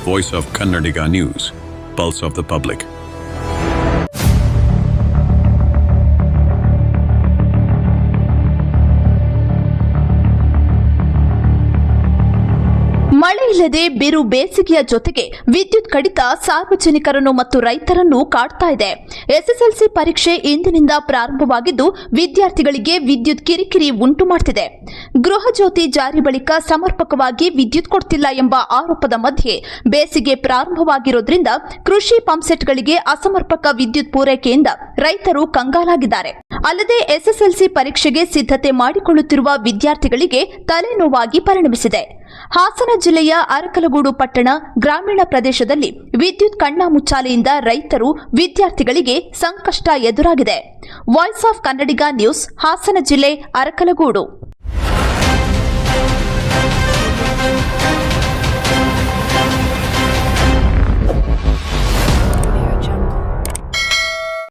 voice of Kannadiga News, pulse of the public. ಮಳೆ ಇಲ್ಲದೆ ಬಿರು ಬೇಸಿಗೆಯ ಜೊತೆಗೆ ವಿದ್ಯುತ್ ಕಡಿತ ಸಾರ್ವಜನಿಕರನ್ನು ಮತ್ತು ರೈತರನ್ನು ಕಾಡ್ತಾ ಇದೆ. ಎಸ್ಎಸ್ಎಲ್ಸಿ ಪರೀಕ್ಷೆ ಇಂದಿನಿಂದ ಪ್ರಾರಂಭವಾಗಿದ್ದು, ವಿದ್ಯಾರ್ಥಿಗಳಿಗೆ ವಿದ್ಯುತ್ ಕಿರಿಕಿರಿ ಉಂಟು ಮಾಡ್ತಿದೆ. ಗೃಹ ಜ್ಯೋತಿ ಜಾರಿ ಬಳಿಕ ಸಮರ್ಪಕವಾಗಿ ವಿದ್ಯುತ್ ಕೊಡ್ತಿಲ್ಲ ಎಂಬ ಆರೋಪದ ಮಧ್ಯೆ ಬೇಸಿಗೆ ಪ್ರಾರಂಭವಾಗಿರೋದ್ರಿಂದ ಕೃಷಿ ಪಂಪ್ಸೆಟ್ಗಳಿಗೆ ಅಸಮರ್ಪಕ ವಿದ್ಯುತ್ ಪೂರೈಕೆಯಿಂದ ರೈತರು ಕಂಗಾಲಾಗಿದ್ದಾರೆ. ಅಲ್ಲದೆ ಎಸ್ಎಸ್ಎಲ್ಸಿ ಪರೀಕ್ಷೆಗೆ ಸಿದ್ಧತೆ ಮಾಡಿಕೊಳ್ಳುತ್ತಿರುವ ವಿದ್ಯಾರ್ಥಿಗಳಿಗೆ ತಲೆನೋವಾಗಿ ಪರಿಣಮಿಸಿದೆ. ಹಾಸನ ಜಿಲ್ಲೆಯ ಅರಕಲಗೂಡು ಪಟ್ಟಣ ಗ್ರಾಮೀಣ ಪ್ರದೇಶದಲ್ಲಿ ವಿದ್ಯುತ್ ಕಣ್ಣಾಮುಚ್ಚಾಲೆಯಿಂದ ರೈತರು ವಿದ್ಯಾರ್ಥಿಗಳಿಗೆ ಸಂಕಷ್ಟ ಎದುರಾಗಿದೆ. Voice of Kannadiga news, Hassan ಜಿಲ್ಲೆ ಅರಕಲಗೂಡು.